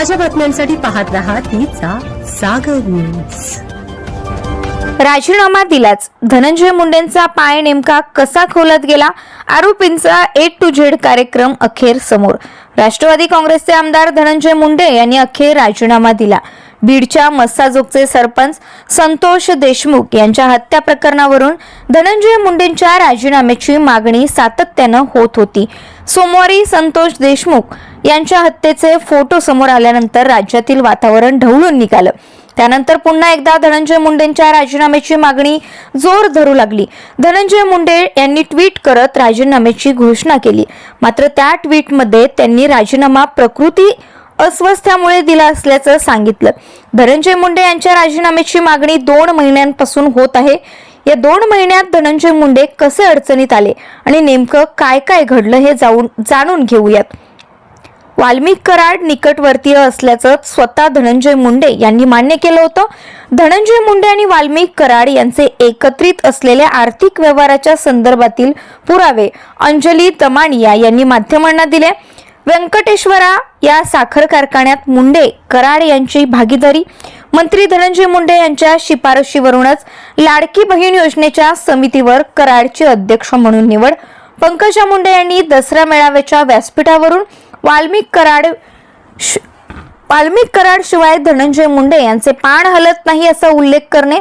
ताज्या बातम्यांसाठी पाहत रहा तिचा सागर न्यूज राजीनामा दिलाच. धनंजय मुंडेंचा पाय नेमका कसा खोलत गेला? आरोपींचा ए टू झेड कार्यक्रम अखेर समोर. राष्ट्रवादी काँग्रेसचे आमदार धनंजय मुंडे यांनी अखेर राजीनामा दिला. बीडच्या मस्साजोगचे सरपंच संतोष देशमुख यांच्या हत्या प्रकरणावरून धनंजय मुंडेंच्या राजीनाम्याची मागणी सातत्यानं होत होती. सोमवारी संतोष देशमुख यांच्या हत्येचे फोटो समोर आल्यानंतर राज्यातील वातावरण ढवळून निघालं. त्यानंतर पुन्हा एकदा धनंजय मुंडेंच्या राजीनाम्याची मागणी जोर धरू लागली. धनंजय मुंडे यांनी ट्विट करत राजीनाम्याची घोषणा केली. मात्र त्या ट्विटमध्ये त्यांनी राजीनामा प्रकृती अस्वस्थ्यामुळे दिला असल्याचं सांगितलं. धनंजय मुंडे यांच्या राजीनाम्याची मागणी दोन महिन्यांपासून होत आहे. या दोन महिन्यात धनंजय मुंडे कसे अडचणीत आले आणि नेमकं काय काय घडलं हे जाऊन जाणून घेऊयात. वाल्मिक कराड निकटवर्तीय असल्याचं स्वतः धनंजय मुंडे यांनी मान्य केलं होतं. धनंजय मुंडे आणि वाल्मिक कराड यांचे एकत्रित असलेल्या आर्थिक व्यवहाराच्या संदर्भातील पुरावे अंजली तमानिया यांनी माध्यमांना दिले. व्यंकटेश्वरा या साखर कारखान्यात मुंडे कराड यांची भागीदारी मंत्री धनंजय मुंडे यांच्या शिफारशीवरूनच लाडकी बहीण योजनेच्या समितीवर कराडचे अध्यक्ष म्हणून निवड पंकजा मुंडे यांनी दसरा मेळाव्याच्या व्यासपीठावरून वाल्मिक कराड वाल्मिक कराड शिवाय धनंजय मुंडे यांचे पाण हलत नाही असा उल्लेख करणे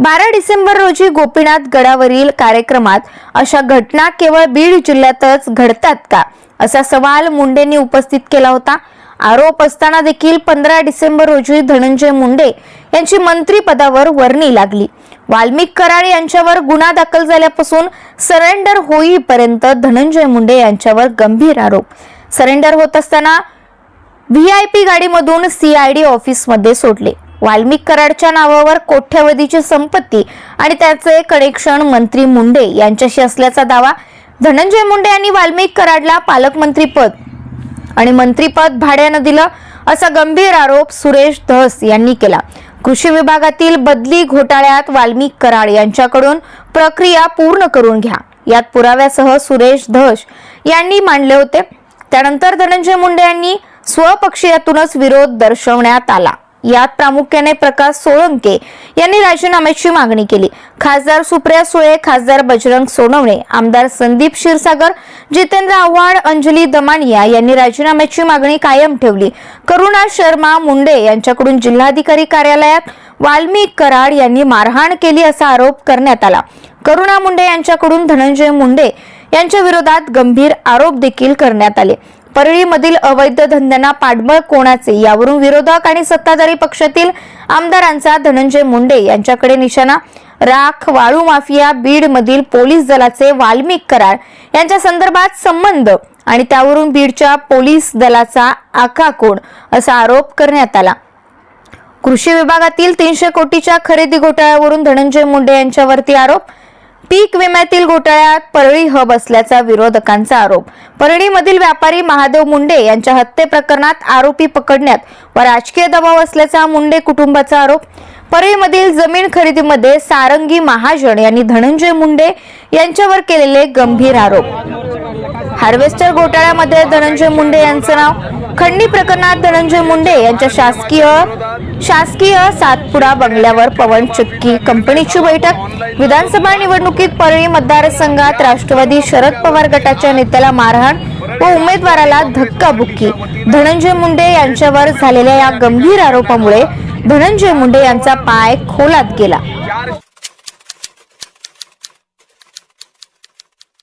बारा डिसेंबर रोजी गोपीनाथ गडावरील कार्यक्रमात अशा घटना केवळ बीड जिल्ह्यातच घडतात का? असा सवाल मुंडेंनी उपस्थित केला होता. आरोप असताना देखील पंधरा डिसेंबर रोजी धनंजय मुंडे यांची मंत्रीपदावर वर्णी लागली. वाल्मिक कराड यांच्यावर गुन्हा दाखल झाल्यापासून सरेंडर होईपर्यंत धनंजय मुंडे यांच्यावर गंभीर आरोप. सरेंडर होत असताना व्ही आय पी गाडीमधून सीआयडी ऑफिसमध्ये सोडले. वाल्मिक कराडच्या नावावर कोट्यवधीची संपत्ती आणि त्याचे कनेक्शन मंत्री मुंडे यांच्याशी असल्याचा दावा धनंजय मुंडे यांनी वाल्मिक कराडला पालकमंत्रीपद आणि मंत्रीपद भाड्यानं दिलं असा गंभीर आरोप सुरेश धस यांनी केला. कृषी विभागातील बदली घोटाळ्यात वाल्मिक कराड यांच्याकडून प्रक्रिया पूर्ण करून घ्या. यात पुराव्यासह सुरेश धस यांनी मांडले होते. त्यानंतर धनंजय मुंडे यांनी स्वपक्षीयातूनच विरोध दर्शवण्यात आला. यात प्रामुख्याने प्रकाश सोळंके यांनी राजीनाम्याची मागणी केली. खासदार सुप्रिया सुळे खासदार बजरंग सोनवणे आमदार संदीप क्षीरसागर जितेंद्र आव्हाड अंजली दमानिया यांनी राजीनाम्याची मागणी कायम ठेवली. करुणा शर्मा मुंडे यांच्याकडून जिल्हाधिकारी कार्यालयात वाल्मिक कराड यांनी मारहाण केली असा आरोप करण्यात आला. करुणा मुंडे यांच्याकडून धनंजय मुंडे यांच्या विरोधात गंभीर आरोप देखील करण्यात आले. परळीमधील अवैध धंद्यांना पाठबळ कोणाचे? यावरून विरोधक आणि सत्ताधारी पक्षातील आमदारांचा धनंजय मुंडे यांच्याकडे निशाणा. राख वाळू माफिया बीड मधील पोलीस दलाचे वाल्मिक करार. यांच्या संदर्भात संबंध आणि त्यावरून बीडच्या पोलीस दलाचा आका कोण? असा आरोप करण्यात आला. कृषी विभागातील तीनशे कोटीच्या खरेदी घोटाळ्यावरून धनंजय मुंडे यांच्यावरती आरोप. पीक विम्यातील घोटाळ्यात परळी हब असल्याचा विरोधकांचा आरोप. परळीमधील व्यापारी महादेव मुंडे यांच्या हत्ये प्रकरणात आरोपी पकडण्यात व राजकीय दबाव असल्याचा मुंडे कुटुंबाचा आरोप. परळीमधील जमीन खरेदीमध्ये सारंगी महाजन यांनी धनंजय मुंडे यांच्यावर केलेले गंभीर आरोप. हार्वेस्टर घोटाळ्यामध्ये धनंजय मुंडे यांचं नाव. खंडणी प्रकरणात धनंजय मुंडे यांच्या शासकीय शासकीय सातपुडा बंगल्यावर पवन चक्की कंपनीची बैठक. विधानसभा निवडणुकीत परळी मतदारसंघात राष्ट्रवादी शरद पवार गटाच्या नेत्याला मारहाण व उमेदवाराला धक्काबुक्की धनंजय मुंडे यांच्यावर झालेल्या या गंभीर आरोपामुळे धनंजय मुंडे यांचा पाय खोलात गेला.